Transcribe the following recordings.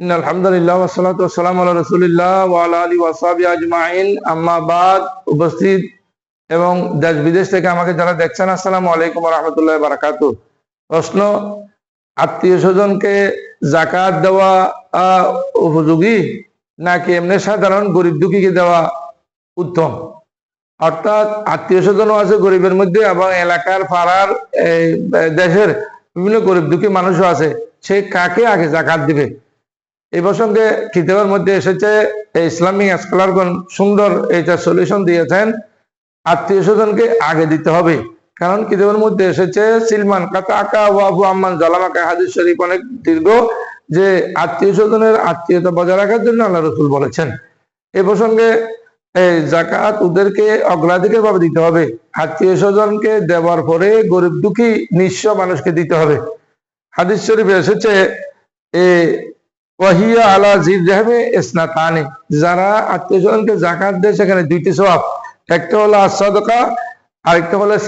In আলহামদুলিল্লাহ ওয়াসসালাতু ওয়াসসালামু আলা রাসূলিল্লাহ ওয়া আলা আলিহি ওয়া সাহবিহি আজমাইন। আম্মা বাদ, উপস্থিত এবং দেশ বিদেশ থেকে আমাকে যারা দেখছেন, আসসালামু আলাইকুম রাহমাতুল্লাহি ওয়া বারাকাতুহু। প্রশ্ন আত্মীয় স্বজনকে জাকাত দেওয়া উপযোগী? নাকি এমনি সাধারণ গরিব দুঃখীকে দেওয়া উত্তম? অর্থাৎ আত্মীয় স্বজনও আছে গরিবের মধ্যে এবং এলাকার, পাড়ার দেশের বিভিন্ন গরিব দুঃখী মানুষও আছে। সে কাকে আগে জাকাত দিবে? এই প্রসঙ্গে কিতাবের মধ্যে এসেছে, এই ইসলামিক স্কলারগণ সুন্দর এইটা সলিউশন দিয়েছেন, আত্মীয় স্বজনকে আগে দিতে হবে। কারণ কিতাবের মধ্যে এসেছে, সিলমান কাতা আকা ওয়াবু আম্মান জালামাকা, হাদিস শরীফ অনেক দীর্ঘ, যে আত্মীয় স্বজনের আত্মীয়তা বজায় রাখার জন্য আল্লাহ রসুল বলেছেন। এ প্রসঙ্গে, এই জাকাত ওদেরকে অগ্রাধিকার ভাবে দিতে হবে। আত্মীয় স্বজনকে দেওয়ার পরে গরিব দুঃখী নিঃস্ব মানুষকে দিতে হবে। হাদিস শরীফে এসেছে, এ যারা আত্মীয় স্বজনকে জাকাত দেয়, সেখানে দুইটি একটা হলো আরেকটা হলো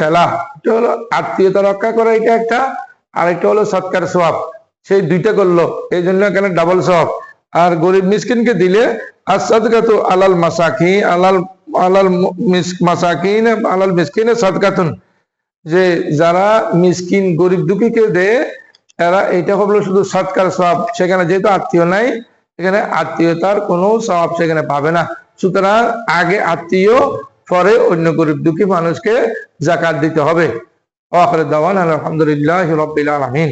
হলো আত্মীয়তা রক্ষা এটা একটা। আরেকটা হলো সৎকার সেই দুইটা করল, এই জন্য এখানে ডাবল সওয়াব আর গরিব মিসকিনকে দিলে আসাদকা তো আলাল মাসাকি আলাল আলাল মিস- মাসাকিন, আলাল মিসকিনে সদকাতুন। যে যারা মিসকিন, গরিব দুঃখীকে দেয় এরা এটা হলো শুধু সৎকার সব সেখানে যেহেতু আত্মীয় নাই, এখানে আত্মীয়তার কোনো স্বভাব সেখানে পাবে না। সুতরাং আগে আত্মীয়, পরে অন্য গরিব দুঃখী মানুষকে জাকাত দিতে হবে। আলহামদুলিল্লাহ রবিল আলমিন।